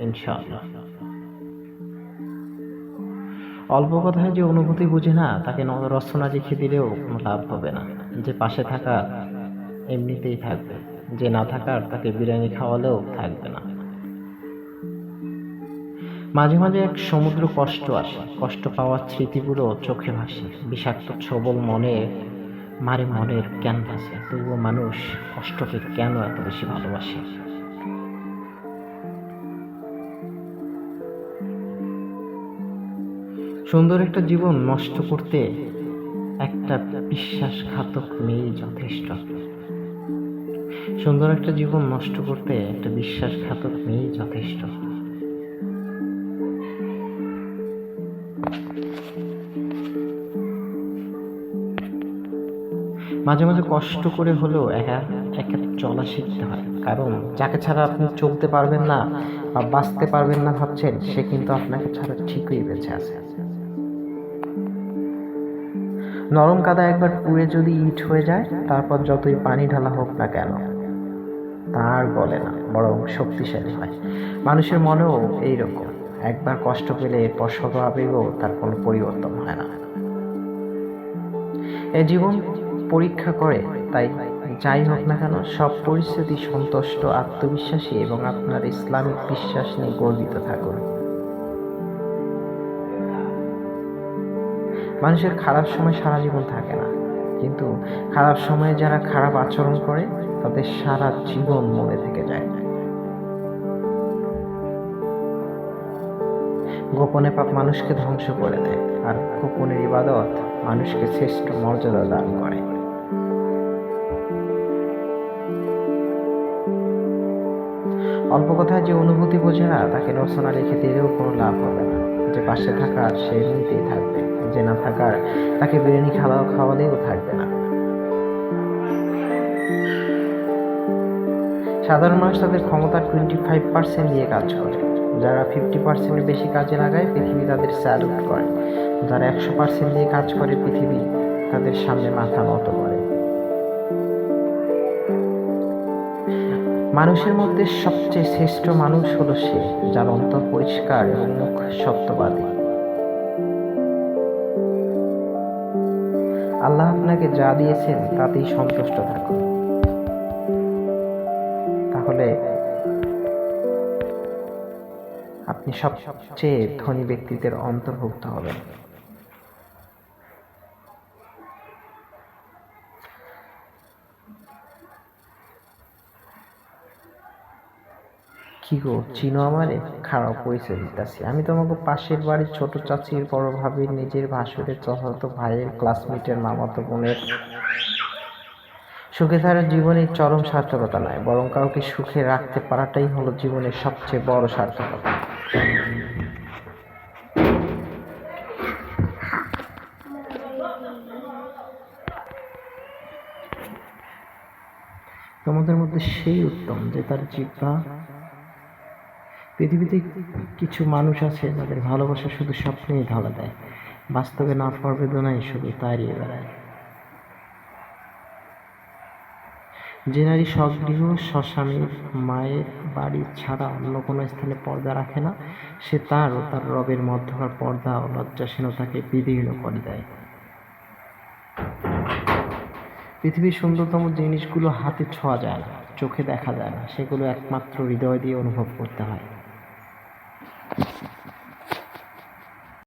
ইনশাআল্লাহ। অল্প কথায় যে অনুভূতি বুঝে না, তাকে ন- রসনা লিখে দিলেও কোনো লাভ হবে না। যে পাশে থাকা এমনিতেই থাকবে, যে না থাকার তাকে বিরিয়ানি খাওয়ালেও থাকবে না। মাঝে মাঝে এক সমুদ্র কষ্ট আসে, কষ্ট পাওয়ার স্মৃতিগুলো চোখে ভাসে, বিষাক্ত ছবল মনে, মারে মনের ক্যানভাসে। তবুও মানুষ কষ্টকে কেন এত বেশি ভালোবাসে? সুন্দর একটা জীবন নষ্ট করতে একটা বিশ্বাসঘাতক মেয়ে যথেষ্ট। সুন্দর একটা জীবন নষ্ট করতে একটা বিশ্বাসঘাতক মেয়ে যথেষ্ট। মাঝে মাঝে কষ্ট করে হলেও একা একা চলা শিখতে হয়। কারণ যাকে ছাড়া আপনি চলতে পারবেন না বা বাঁচতে পারবেন না ভাবছেন, সে কিন্তু আপনাকে ছাড়া ঠিকই বেঁচে আছে। নরম কাদা একবার পুড়ে যদি ইট হয়ে যায়, তারপর যতই পানি ঢালা হোক না কেন, তার গলে না, বরং শক্তিশালী হয়। মানুষের মনেও এইরকম। একবার কষ্ট পেলে এরপর আবেগও তার কোনো পরিবর্তন হয় না। এ জীবন পরীক্ষা করে, তাই যাই হোক না কেন, সব পরিস্থিতি সন্তুষ্ট, আত্মবিশ্বাসী এবং আপনার ইসলামিক বিশ্বাস নিয়ে গর্বিত থাকুন। মানুষের খারাপ সময় সারা জীবন থাকে না। কিন্তু খারাপ সময়ে যারা খারাপ আচরণ করে, তাদের সারা জীবন মনে থেকে যায়। গোপনে পাপ মানুষকে ধ্বংস করে দেয় আর গোপনের ইবাদত মানুষকে শ্রেষ্ঠ মর্যাদা দান করে। অল্প কথায় যে অনুভূতি বোঝে না, তাকে রচনা লিখে দিলেও কোনো লাভ হবে না। যে পাশে থাকা সে এমনিতেই থাকবে। যে না থাকার, তাকে বিরিয়ানি খাওয়া খাওয়ালেও থাকবে না। সাধারণ মানুষ তাদের ক্ষমতার টোয়েন্টি ফাইভ পার্সেন্ট দিয়ে কাজ করে। যারা ফিফটি পার্সেন্টের বেশি কাজে লাগায়, পৃথিবী তাদের স্যালুট করে যারা একশো পার্সেন্ট দিয়ে কাজ করে, পৃথিবী তাদের সামনে মাথা নত করে। মানুষের মধ্যে সবচেয়ে শ্রেষ্ঠ মানুষ হলো সে, যার অন্তর পরিষ্কার এবং মুখ সত্যবাদী আল্লাহ আপনাকে যা দিয়েছেন তাতেই সন্তুষ্ট থাকুন। তাহলে আপনি সব সবচেয়ে ধনী ব্যক্তিদের অন্তর্ভুক্ত হবেন। কি গো চিনো আমারে? খারাপ পরিচয় দিতেছি। আমি তোমাকে পাশের বাড়ির ছোট চাচির বড় ভাবির নিজের ভাসুরের চতুর্থ ভাইয়ের ক্লাসমেটের মামাতো বোনের সুখে থাকার জীবনের চরম সার্থকতা নয় বরং কাউকে সুখে রাখতে পারাটাই হলো জীবনের সবচেয়ে বড় সার্থকতা। তোমাদের মধ্যে সেই উত্তম যে তার জিব্বা পৃথিবীতে কিছু মানুষ আছে যাদের ভালোবাসা শুধু স্বপ্নেই ঢালা দেয়, বাস্তবে না পাওয়ার বেদনাই শুধু তাড়িয়ে বেড়ায়। যে নারী স্বগৃহ স্বস্বামীর মায়ের বাড়ি ছাড়া অন্য কোনো স্থানে পর্দা রাখে না, সে তার ও তার রবের মধ্যকার পর্দা ও লজ্জাসীনতাকে বিদীর্ণ করে দেয়। পৃথিবীর সুন্দরতম জিনিসগুলো হাতে ছোঁয়া যায় না, চোখে দেখা যায় না, সেগুলো একমাত্র হৃদয় দিয়ে অনুভব করতে হয়।